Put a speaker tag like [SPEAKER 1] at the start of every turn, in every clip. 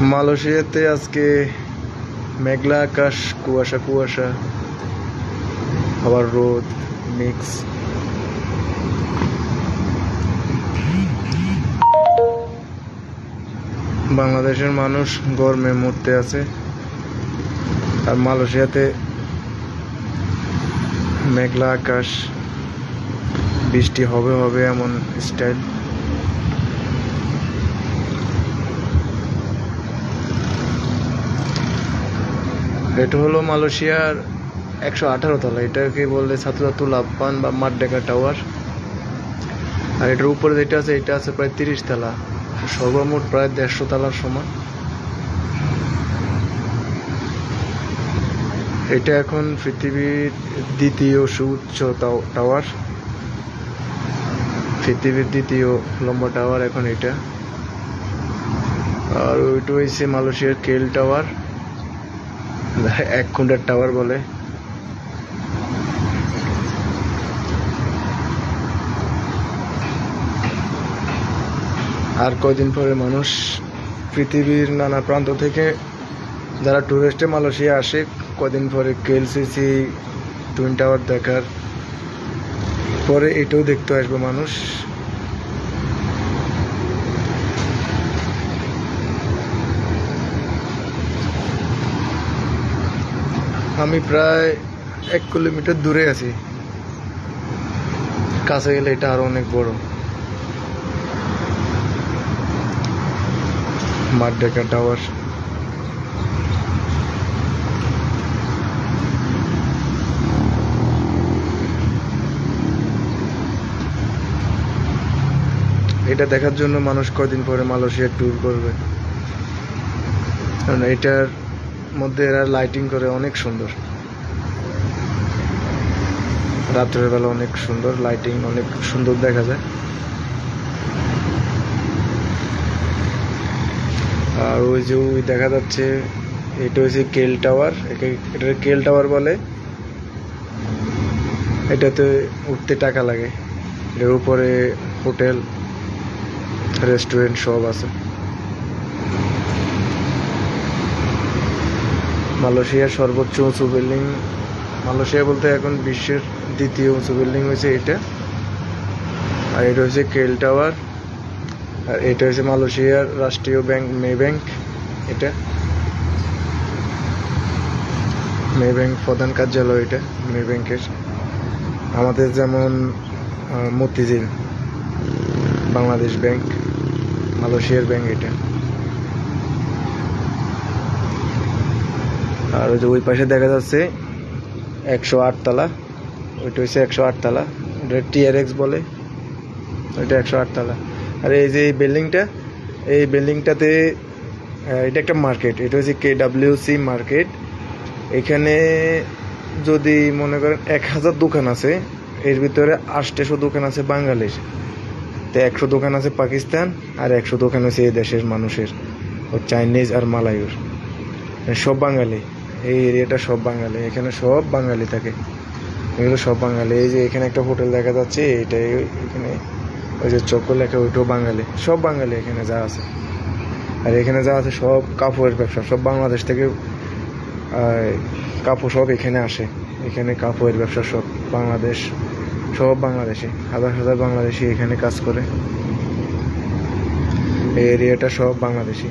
[SPEAKER 1] মালয়েশিয়াতে আজকে মেঘলা আকাশ, কুয়াশা কুয়াশা, আবার রোদ মিক্স বাংলাদেশের মানুষ গরমে মরতে আছে, আর মালয়েশিয়াতে মেঘলা আকাশ, বৃষ্টি হবে হবে এমন স্টাইল এটা হলো মালয়েশিয়ার একশো আঠারো তলা। এটাকে বললে ছাত্রছাত্র লাভবান বা মাডডেকা টাওয়ার। আর এটার উপরে যেটা আছে, এটা আছে প্রায় তিরিশ তলা। সর্বমোট প্রায় দেড়শো তলার সমান। এটা এখন পৃথিবীর দ্বিতীয় সুউচ্চ টাও- টাওয়ার। পৃথিবীর দ্বিতীয় লম্বা টাওয়ার এখন এটা। আর ওইটা হয়েছে মালয়েশিয়ার কেল টাওয়ার। এক খুন্ডার টাওয়ার বলে। আর কয়দিন পরে মানুষ পৃথিবীর নানা প্রান্ত থেকে যারা টুরিস্টে মালয়েশিয়া আসে কদিন পরে কেএলসিসি টুইন টাওয়ার দেখার পরে এটাও দেখতে আসবে মানুষ। আমি প্রায় এক কিলোমিটার দূরে আছি। কাছে গেলে এটা আরও অনেক বড়। মাড্ডাকা টাওয়ার। এটা দেখার জন্য মানুষ কয়দিন পরে মালয়েশিয়া ট্যুর করবে। কারণ এটার মধ্যে এরা লাইটিং করে অনেক সুন্দর। রাত্রের বেলা অনেক সুন্দর লাইটিং অনেক সুন্দর দেখা যায়। আর ওই যে ওই দেখা যাচ্ছে, এটা হচ্ছে কেল টাওয়ার। এটা কেল টাওয়ার বলে। এটাতে উঠতে টাকা লাগে। এটার উপরে হোটেল, রেস্টুরেন্ট সব আছে। মালয়েশিয়ার সর্বোচ্চ উঁচু বিল্ডিং মালয়েশিয়া বলতে এখন বিশ্বের দ্বিতীয় উঁচু বিল্ডিং হয়েছে এটা। আর এটা হচ্ছে কেল টাওয়ার আর এটা হচ্ছে মালয়েশিয়ার রাষ্ট্রীয় ব্যাংক মে ব্যাংক এটা। মে ব্যাংক প্রধান কার্যালয় এটা মে ব্যাংকের আমাদের যেমন মতিঝিল, বাংলাদেশ ব্যাংক মালয়েশিয়ার ব্যাংক এটা। আর ওই যে ওই পাশে দেখা যাচ্ছে একশো আট তলা। ওইটা হচ্ছে একশো আট তলা। ওটা টিআরএক্স বলে। ওইটা একশো আট তলা। আর এই যে এই বিল্ডিংটা, এই বিল্ডিংটাতে এটা একটা মার্কেট। এটা হচ্ছে কে সি মার্কেট। এখানে যদি মনে করেন এক হাজার দোকান আছে, এর ভিতরে আটশো দোকান আছে বাঙালির। তো একশো দোকান আছে পাকিস্তান, আর একশো দোকান আছে এই দেশের মানুষের, ও চাইনিজ আর মালায়ুর সব বাঙালি। এই এরিয়াটা সব বাঙালি, এখানে সব বাঙালি থাকে। এগুলো সব বাঙালি। এই যে এখানে একটা হোটেল দেখা যাচ্ছে, এইটাই এখানে ওই যে চক্র লেখা ওইটাও বাঙালি। সব বাঙালি এখানে যা আছে। আর এখানে যা আছে সব কাপড়ের ব্যবসা, সব বাংলাদেশ থেকে কাপড় সব এখানে আসে। এখানে কাপড়ের ব্যবসা সব বাংলাদেশ, সব বাংলাদেশে। হাজার হাজার বাংলাদেশি এখানে কাজ করে। এই এরিয়াটা সব বাংলাদেশি।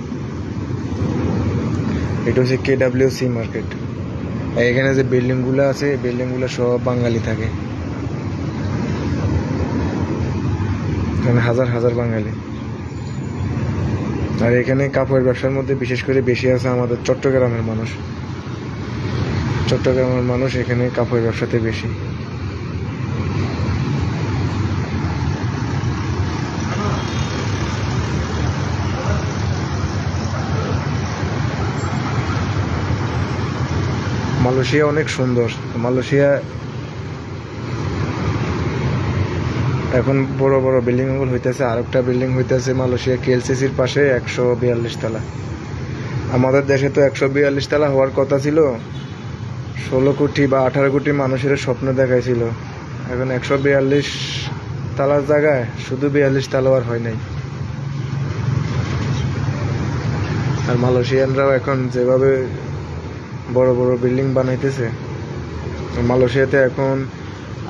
[SPEAKER 1] এটা হচ্ছে কে সি মার্কেট এখানে যে বিল্ডিংগুলো আছে বিল্ডিংগুলো সব বাঙালি থাকে। এখানে হাজার হাজার বাঙালি। আর এখানে কাপড়ের ব্যবসার মধ্যে বিশেষ করে বেশি আছে আমাদের চট্টগ্রামের মানুষ। চট্টগ্রামের মানুষ এখানে কাপড়ের ব্যবসাতে বেশি। মালয়েশিয়া অনেক সুন্দর। মালয়েশিয়া এখন বড় বড় বিল্ডিংগুলো হইতেছে আর একটা বিল্ডিং হইতেছে মালয়েশিয়া কেএলসিসির পাশে একশো বিয়াল্লিশ তলা। আমাদের দেশে তো একশো বিয়াল্লিশ তলা হওয়ার কথা ছিল। ষোলো কোটি বা আঠারো কোটি মানুষের স্বপ্ন দেখাইছিল। এখন একশো বিয়াল্লিশ তালার জায়গায় শুধু বিয়াল্লিশ তালা আর হয় নাই। আর মালয়েশিয়ানরাও এখন যেভাবে বড় বড় বিল্ডিং বানাইতেছে। মালয়েশিয়াতে এখন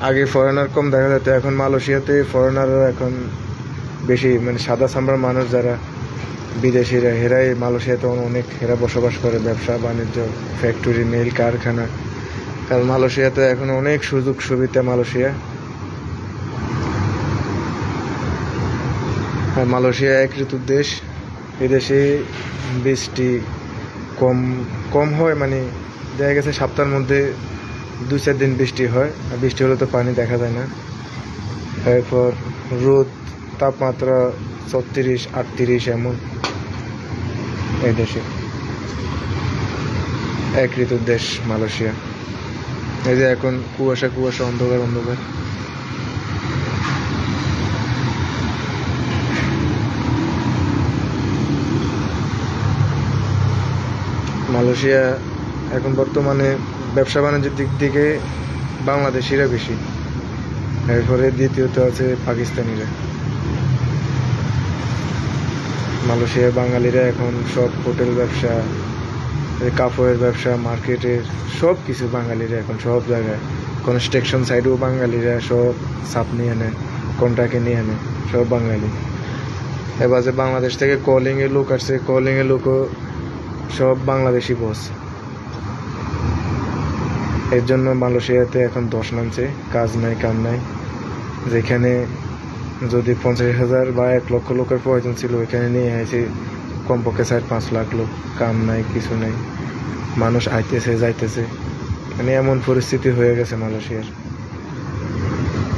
[SPEAKER 1] আগে ফরেনার কম দেখা যেত, এখন মালয়েশিয়াতে ফরেনারও এখন বেশি মানে সাদা চামড়ার মানুষ যারা বিদেশিরা, হেরাই মালয়েশিয়াতে অনেক হেরা বসবাস করে, ব্যবসা, বাণিজ্য ফ্যাক্টরি মিল কারখানা। কারণ মালয়েশিয়াতে এখন অনেক সুযোগ সুবিধা মালয়েশিয়া। মালয়েশিয়া এক ঋতুর দেশ। এদেশে বৃষ্টি কম কম হয় মানে দেখা গেছে সপ্তাহের মধ্যে দুই চার দিন বৃষ্টি হয়, আর বৃষ্টি হলে তো পানি দেখা যায় না। এরপর রোদ, তাপমাত্রা ছত্রিশ, আটত্রিশ এমন এই দেশে। এক ঋতুর দেশ মালয়েশিয়া। এই যে এখন কুয়াশা কুয়াশা, অন্ধকার অন্ধকার। মালয়েশিয়া এখন বর্তমানে ব্যবসা বাণিজ্যের দিক থেকে বাংলাদেশিরা বেশি। এরপরে দ্বিতীয়ত আছে পাকিস্তানিরা। মালয়েশিয়ার বাঙালিরা এখন সব হোটেল ব্যবসা কাপড়ের ব্যবসা, মার্কেটের সব কিছু বাঙালিরা এখন সব জায়গায়। কনস্ট্রাকশন সাইডেও বাঙালিরা সব সাপ নিয়ে নেয় কন্ট্রাক্টে নিয়ে নেয় সব বাঙালি। এবার যে বাংলাদেশ থেকে কলিংয়ে লোক আসছে কলিংয়ে লোকও সব বাংলাদেশি বস এর জন্য মালয়েশিয়াতে এখন দশ নামছে, কাজ নাই, কাম নাই। যেখানে যদি পঞ্চাশ হাজার বা এক লক্ষ লোকের প্রয়োজন ছিল, ওইখানে নিয়ে আসে কমপক্ষে চার পাঁচ লাখ লোক, কাম নাই, কিছু নাই। মানুষ আইতেছে, যাইতেছে। মানে এমন পরিস্থিতি হয়ে গেছে মালয়েশিয়ার।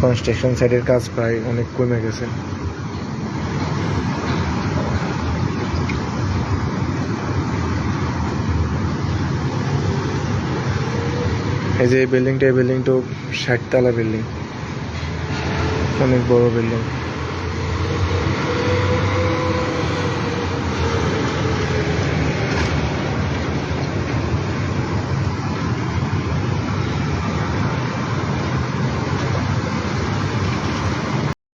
[SPEAKER 1] কনস্ট্রাকশন সাইডের কাজ প্রায় অনেক কমে গেছে। এই যে এই বিল্ডিংটা এই বিল্ডিংটা ষাট তলা বিল্ডিং অনেক বড় বিল্ডিং